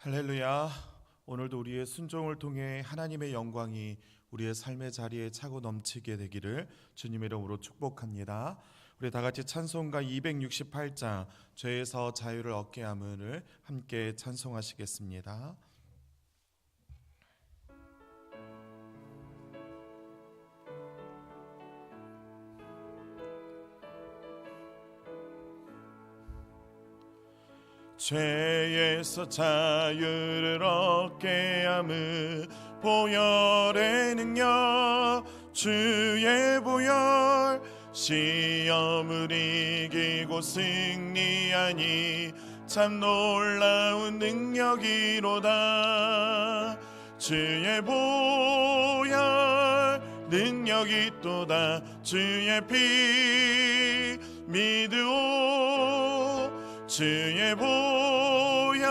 할렐루야. 오늘도 우리의 순종을 통해 하나님의 영광이 우리의 삶의 자리에 차고 넘치게 되기를 주님의 이름으로 축복합니다. 우리 다 같이 찬송가 268장 죄에서 자유를 얻게 함을 함께 찬송하시겠습니다. 죄에서 자유를 얻게 함을 보혈의 능력 주의 보혈 시험을 이기고 승리하니 참 놀라운 능력이로다. 주의 보혈 능력이 또다. 주의 피 믿으오 주의 보혈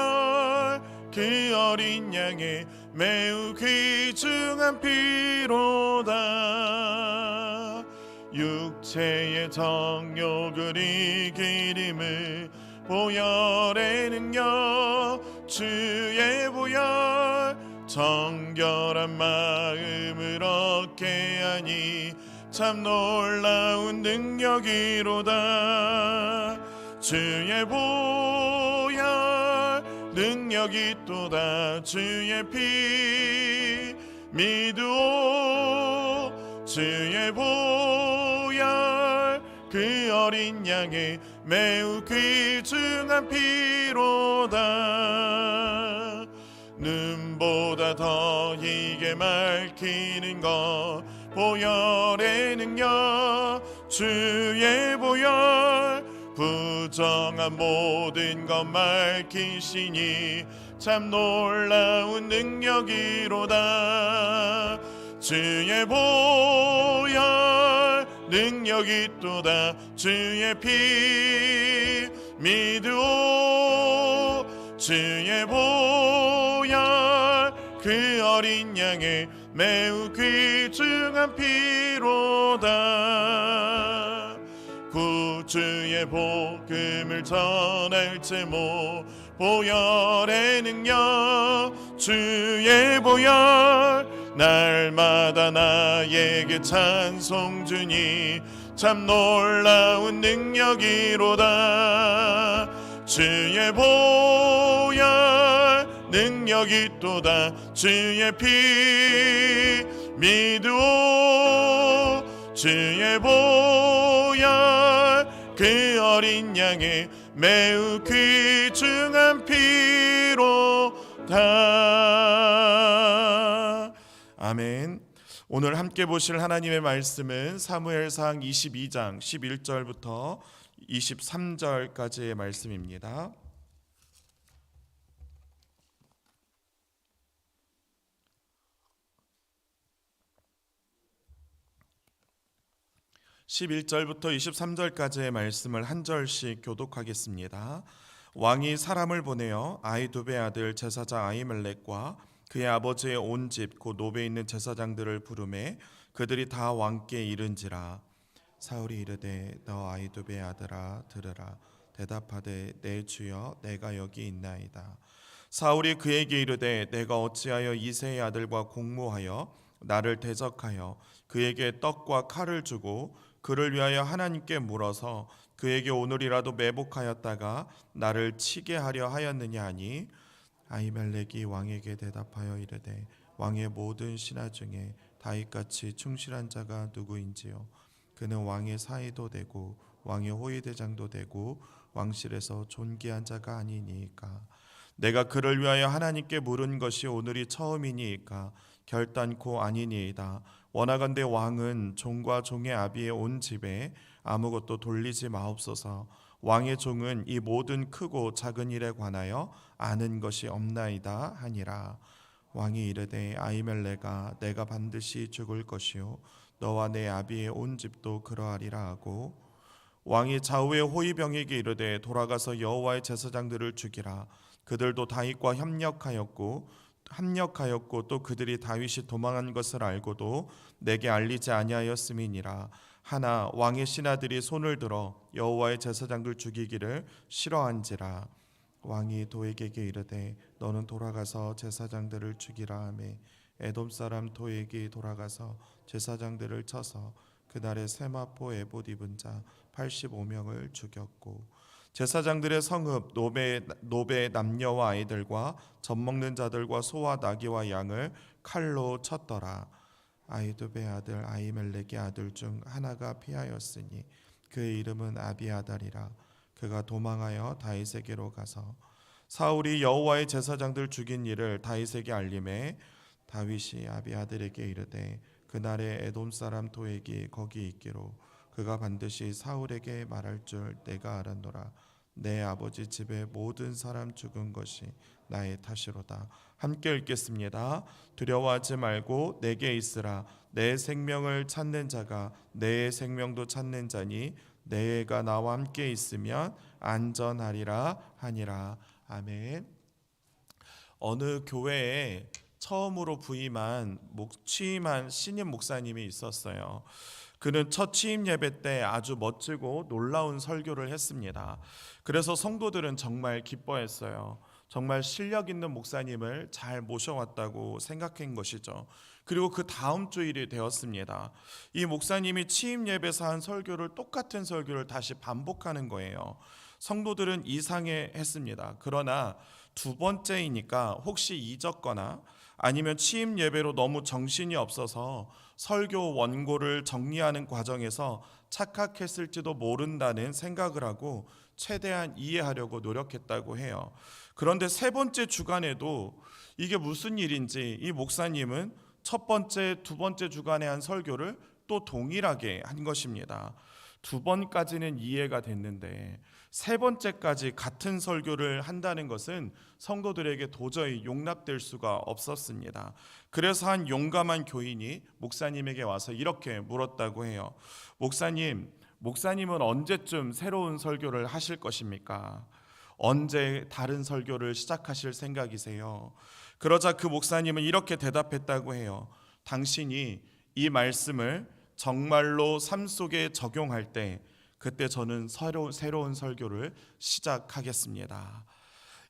그 어린 양의 매우 귀중한 피로다. 육체의 정욕을 이기림을 보혈의 능력 주의 보혈 정결한 마음을 얻게 하니 참 놀라운 능력이로다 주의 보혈 능력이 또다 주의 피. 믿으오 주의 보혈 그 어린 양의 매우 귀중한 피로다. 눈보다 더 이게 맑히는 것 보혈의 능력 주의 보혈 부정한 모든 것 밝히시니 참 놀라운 능력이로다. 주의 보혈 능력이 또다. 주의 피 믿으오. 주의 보혈 그 어린 양의 매우 귀중한 피로다. 구 주의 복음을 전할 제모 보혈의 능력. 주의 보혈 날마다 나에게 찬송 주니 참 놀라운 능력이로다. 주의 보혈 능력이 또다. 주의 피 믿으오. 주의 보혈 그 어린 양의 매우 귀중한 피로 다 아멘 오늘 함께 보실 하나님의 말씀은 사무엘상 22장 11절부터 23절까지의 말씀입니다. (11절부터) (23절까지의) 말씀을 한 절씩 교독하겠습니다. 왕이 사람을 보내어 아이두베 아들 제사장 아이멜렉과 그의 아버지의 온 집 곧 노베 있는 제사장들을 부르매 그들이 다 왕께 이른지라. 사울이 이르되 너 아이두베 아들아 들으라. 대답하되 내 주여 내가 여기 있나이다. 사울이 그에게 이르되 내가 어찌하여 이세의 아들과 공모하여 나를 대적하여 그에게 떡과 칼을 주고 그를 위하여 하나님께 물어서 그에게 오늘이라도 매복하였다가 나를 치게 하려 하였느냐 하니 아이멜렉이 왕에게 대답하여 이르되 왕의 모든 신하 중에 다윗같이 충실한 자가 누구인지요? 그는 왕의 사이도 되고 왕의 호위 대장도 되고 왕실에서 존귀한 자가 아니니까. 내가 그를 위하여 하나님께 물은 것이 오늘이 처음이니까 결단코 아니니이다 원하건대 왕은 종과 종의 아비의 온 집에 아무것도 돌리지 마옵소서. 왕의 종은 이 모든 크고 작은 일에 관하여 아는 것이 없나이다 하니라. 왕이 이르되 아이멜레가 내가 반드시 죽을 것이요. 너와 내 아비의 온 집도 그러하리라 하고 왕이 좌우의 호위병에게 이르되 돌아가서 여호와의 제사장들을 죽이라. 그들도 다윗과 협력하였고 합력하였고 또 그들이 다윗이 도망한 것을 알고도 내게 알리지 아니하였음이니라. 하나 왕의 신하들이 손을 들어 여호와의 제사장들 죽이기를 싫어한지라. 왕이 도에게게 이르되 너는 돌아가서 제사장들을 죽이라 하매 에돔 사람 도에게 돌아가서 제사장들을 쳐서 그날에 세마포 에봇 입은 자 85명을 죽였고 제사장들의 성읍 노베 노베 남녀와 아이들과 젖 먹는 자들과 소와 나귀와 양을 칼로 쳤더라. 아이두베 아들 아이멜렉의 아들 중 하나가 피하였으니 그의 이름은 아비아달이라. 그가 도망하여 다윗에게로 가서 사울이 여호와의 제사장들 죽인 일을 다윗에게 알림해 다윗이 아비아들에게 이르되 그날에 에돔 사람 도액이 거기 있기로 그가 반드시 사울에게 말할 줄 내가 알았노라 내 아버지 집의 모든 사람 죽은 것이 나의 탓이로다. 함께 읽겠습니다. 두려워하지 말고 내게 있으라. 내 생명을 찾는 자가 내 생명도 찾는 자니 내가 나와 함께 있으면 안전하리라 하니라. 아멘. 어느 교회에 처음으로 부임한 목 취임한 신임 목사님이 있었어요. 그는 첫 취임 예배 때 아주 멋지고 놀라운 설교를 했습니다. 그래서 성도들은 정말 기뻐했어요. 정말 실력 있는 목사님을 잘 모셔왔다고 생각한 것이죠. 그리고 그 다음 주일이 되었습니다. 이 목사님이 취임 예배에서 한 설교를 똑같은 설교를 다시 반복하는 거예요. 성도들은 이상해 했습니다. 그러나 두 번째이니까 혹시 잊었거나 아니면 취임 예배로 너무 정신이 없어서 설교 원고를 정리하는 과정에서 착각했을지도 모른다는 생각을 하고 최대한 이해하려고 노력했다고 해요. 그런데 세 번째 주간에도 이게 무슨 일인지 이 목사님은 첫 번째, 두 번째 주간에 한 설교를 또 동일하게 한 것입니다. 두 번까지는 이해가 됐는데 세 번째까지 같은 설교를 한다는 것은 성도들에게 도저히 용납될 수가 없었습니다. 그래서 한 용감한 교인이 목사님에게 와서 이렇게 물었다고 해요. 목사님, 목사님은 언제쯤 새로운 설교를 하실 것입니까? 언제 다른 설교를 시작하실 생각이세요? 그러자 그 목사님은 이렇게 대답했다고 해요. 당신이 이 말씀을 정말로 삶 속에 적용할 때 그때 저는 새로, 새로운 설교를 시작하겠습니다.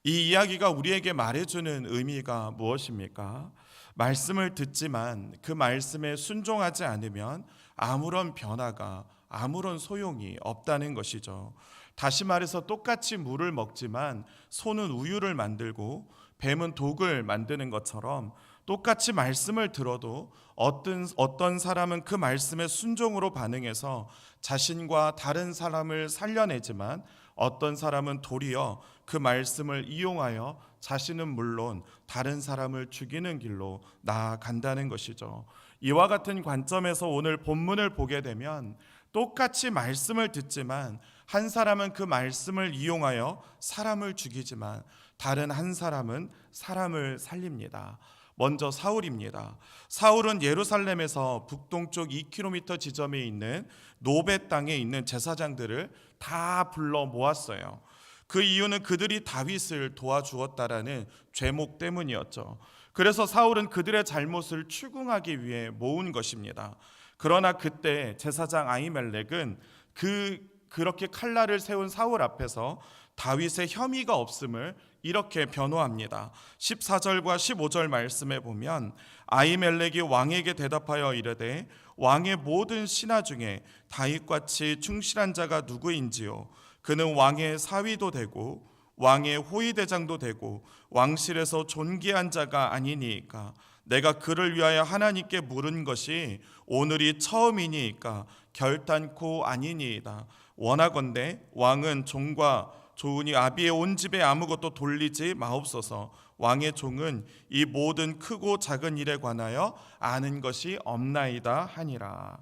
이 이야기가 우리에게 말해주는 의미가 무엇입니까? 말씀을 듣지만 그 말씀에 순종하지 않으면 아무런 변화가 아무런 소용이 없다는 것이죠. 다시 말해서 똑같이 물을 먹지만 소는 우유를 만들고 뱀은 독을 만드는 것처럼 똑같이 말씀을 들어도 어떤 어떤 사람은 그 말씀에 순종으로 반응해서 자신과 다른 사람을 살려내지만 어떤 사람은 도리어 그 말씀을 이용하여 자신은 물론 다른 사람을 죽이는 길로 나아간다는 것이죠. 이와 같은 관점에서 오늘 본문을 보게 되면 똑같이 말씀을 듣지만 한 사람은 그 말씀을 이용하여 사람을 죽이지만 다른 한 사람은 사람을 살립니다. 먼저 사울입니다. 사울은 예루살렘에서 북동쪽 2km 지점에 있는 노베 땅에 있는 제사장들을 다 불러 모았어요. 그 이유는 그들이 다윗을 도와주었다라는 죄목 때문이었죠. 그래서 사울은 그들의 잘못을 추궁하기 위해 모은 것입니다. 그러나 그때 제사장 아이멜렉은 그 그렇게 칼날을 세운 사울 앞에서 다윗의 혐의가 없음을 이렇게 변호합니다. 14절과 15절 말씀에 보면 아이멜렉이 왕에게 대답하여 이르되 왕의 모든 신하 중에 다윗같이 충실한 자가 누구인지요 그는 왕의 사위도 되고 왕의 호위대장도 되고 왕실에서 존귀한 자가 아니니까 내가 그를 위하여 하나님께 물은 것이 오늘이 처음이니까 결단코 아니니이다. 원하건대 왕은 종과 조은이 아비의 온 집에 아무것도 돌리지 마옵소서. 왕의 종은 이 모든 크고 작은 일에 관하여 아는 것이 없나이다 하니라.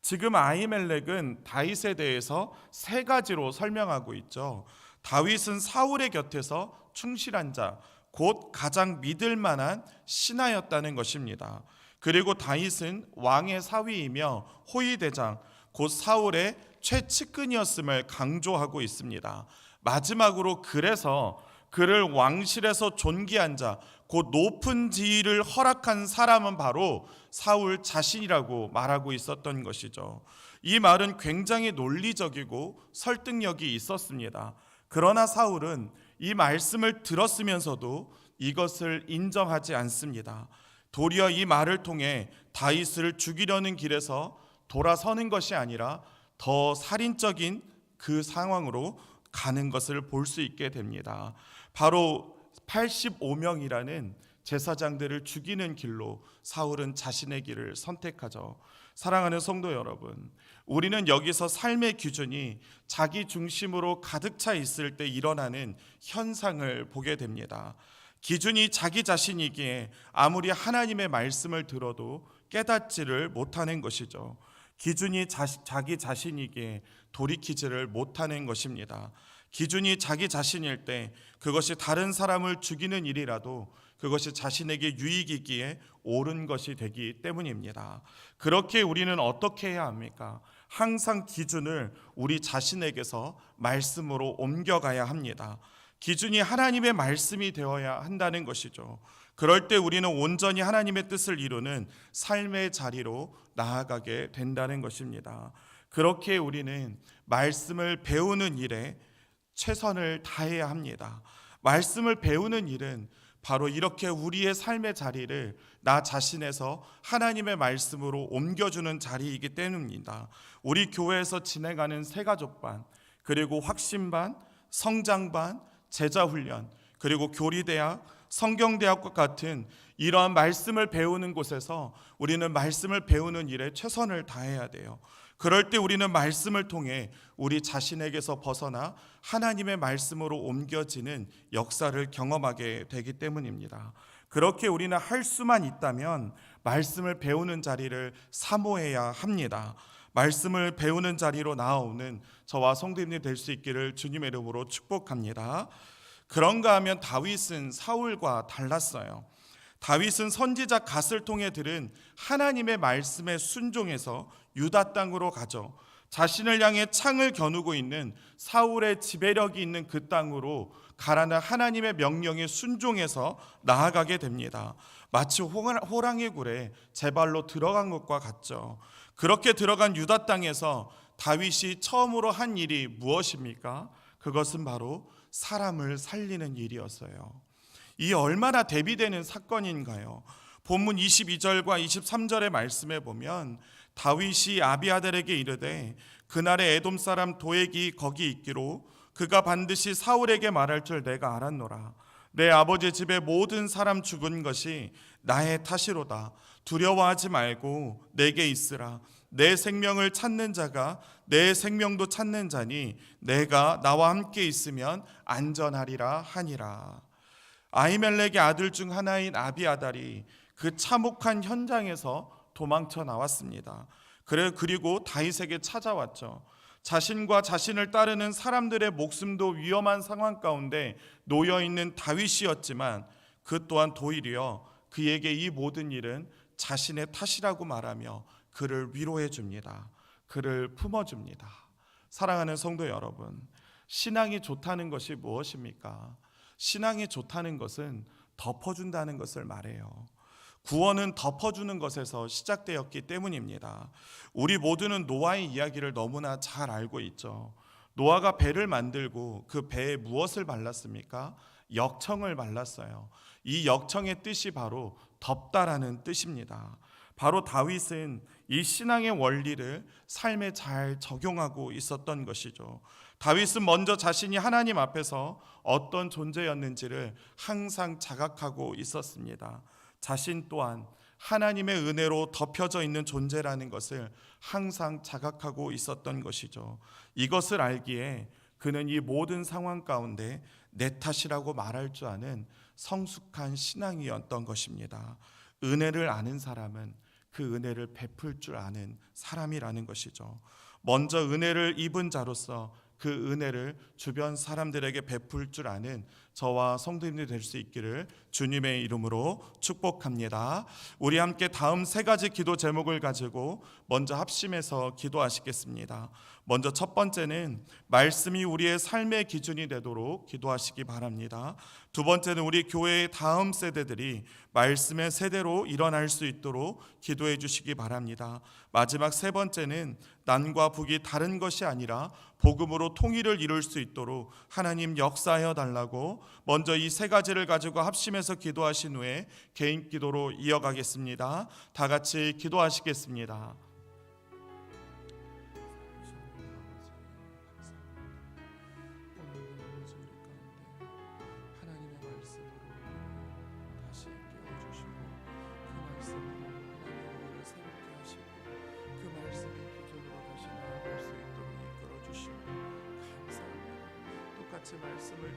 지금 아이멜렉은 다윗에 대해서 세 가지로 설명하고 있죠. 다윗은 사울의 곁에서 충실한 자, 곧 가장 믿을 만한 신하였다는 것입니다. 그리고 다윗은 왕의 사위이며 호위대장, 곧 사울의 최측근이었음을 강조하고 있습니다. 마지막으로 그래서 그를 왕실에서 존귀한 자, 곧 높은 지위를 허락한 사람은 바로 사울 자신이라고 말하고 있었던 것이죠. 이 말은 굉장히 논리적이고 설득력이 있었습니다. 그러나 사울은 이 말씀을 들었으면서도 이것을 인정하지 않습니다. 도리어 이 말을 통해 다윗을 죽이려는 길에서 돌아서는 것이 아니라 더 살인적인 그 상황으로 가는 것을 볼 수 있게 됩니다. 바로 85명이라는 제사장들을 죽이는 길로 사울은 자신의 길을 선택하죠. 사랑하는 성도 여러분, 우리는 여기서 삶의 기준이 자기 중심으로 가득 차 있을 때 일어나는 현상을 보게 됩니다. 기준이 자기 자신이기에 아무리 하나님의 말씀을 들어도 깨닫지를 못하는 것이죠. 기준이 자, 자기 자신이기에 돌이키지를 못하는 것입니다. 기준이 자기 자신일 때 그것이 다른 사람을 죽이는 일이라도 그것이 자신에게 유익이기에 옳은 것이 되기 때문입니다. 그렇게 우리는 어떻게 해야 합니까? 항상 기준을 우리 자신에게서 말씀으로 옮겨가야 합니다. 기준이 하나님의 말씀이 되어야 한다는 것이죠. 그럴 때 우리는 온전히 하나님의 뜻을 이루는 삶의 자리로 나아가게 된다는 것입니다. 그렇게 우리는 말씀을 배우는 일에 최선을 다해야 합니다. 말씀을 배우는 일은 바로 이렇게 우리의 삶의 자리를 나 자신에서 하나님의 말씀으로 옮겨주는 자리이기 때문입니다. 우리 교회에서 진행하는 새가족반, 그리고 확신반, 성장반, 제자 훈련, 그리고 교리대학, 성경대학과 같은 이러한 말씀을 배우는 곳에서 우리는 말씀을 배우는 일에 최선을 다해야 돼요. 그럴 때 우리는 말씀을 통해 우리 자신에게서 벗어나 하나님의 말씀으로 옮겨지는 역사를 경험하게 되기 때문입니다. 그렇게 우리는 할 수만 있다면 말씀을 배우는 자리를 사모해야 합니다. 말씀을 배우는 자리로 나아오는 저와 성도님이 될 수 있기를 주님의 이름으로 축복합니다. 그런가 하면 다윗은 사울과 달랐어요. 다윗은 선지자 갓을 통해 들은 하나님의 말씀에 순종해서 유다 땅으로 가죠. 자신을 향해 창을 겨누고 있는 사울의 지배력이 있는 그 땅으로 가라는 하나님의 명령에 순종해서 나아가게 됩니다. 마치 호랑이 굴에 제 발로 들어간 것과 같죠. 그렇게 들어간 유다 땅에서 다윗이 처음으로 한 일이 무엇입니까? 그것은 바로 사람을 살리는 일이었어요. 이 얼마나 대비되는 사건인가요? 본문 22절과 23절의 말씀에 보면 다윗이 아비아델에게 이르되 그날의 에돔 사람 도액이 거기 있기로 그가 반드시 사울에게 말할 줄 내가 알았노라. 내 아버지 집의 모든 사람 죽은 것이 나의 탓이로다. 두려워하지 말고 내게 있으라. 내 생명을 찾는 자가 내 생명도 찾는 자니 내가 나와 함께 있으면 안전하리라 하니라. 아이멜렉의 아들 중 하나인 아비아달이 그 참혹한 현장에서 도망쳐 나왔습니다. 그래 그리고 다윗에게 찾아왔죠. 자신과 자신을 따르는 사람들의 목숨도 위험한 상황 가운데 놓여 있는 다윗이었지만 그 또한 도리어 그에게 이 모든 일은 자신의 탓이라고 말하며 그를 위로해 줍니다. 그를 품어 줍니다. 사랑하는 성도 여러분, 신앙이 좋다는 것이 무엇입니까? 신앙이 좋다는 것은 덮어준다는 것을 말해요. 구원은 덮어주는 것에서 시작되었기 때문입니다. 우리 모두는 노아의 이야기를 너무나 잘 알고 있죠. 노아가 배를 만들고 그 배에 무엇을 발랐습니까? 역청을 발랐어요. 이 역청의 뜻이 바로 덮다라는 뜻입니다. 바로 다윗은 이 신앙의 원리를 삶에 잘 적용하고 있었던 것이죠. 다윗은 먼저 자신이 하나님 앞에서 어떤 존재였는지를 항상 자각하고 있었습니다. 자신 또한 하나님의 은혜로 덮여져 있는 존재라는 것을 항상 자각하고 있었던 것이죠. 이것을 알기에 그는 이 모든 상황 가운데 내 탓이라고 말할 줄 아는 성숙한 신앙이었던 것입니다. 은혜를 아는 사람은 그 은혜를 베풀 줄 아는 사람이라는 것이죠. 먼저 은혜를 입은 자로서 그 은혜를 주변 사람들에게 베풀 줄 아는 저와 성도님들이 될 수 있기를 주님의 이름으로 축복합니다. 우리 함께 다음 세 가지 기도 제목을 가지고 먼저 합심해서 기도하시겠습니다. 먼저 첫 번째는 말씀이 우리의 삶의 기준이 되도록 기도하시기 바랍니다. 두 번째는 우리 교회의 다음 세대들이 말씀의 세대로 일어날 수 있도록 기도해 주시기 바랍니다. 마지막 세 번째는 난과 북이 다른 것이 아니라 복음으로 통일을 이룰 수 있도록 하나님 역사하여 달라고 먼저 이 세 가지를 가지고 합심해서 기도하신 후에 개인 기도로 이어가겠습니다. 다 같이 기도하시겠습니다.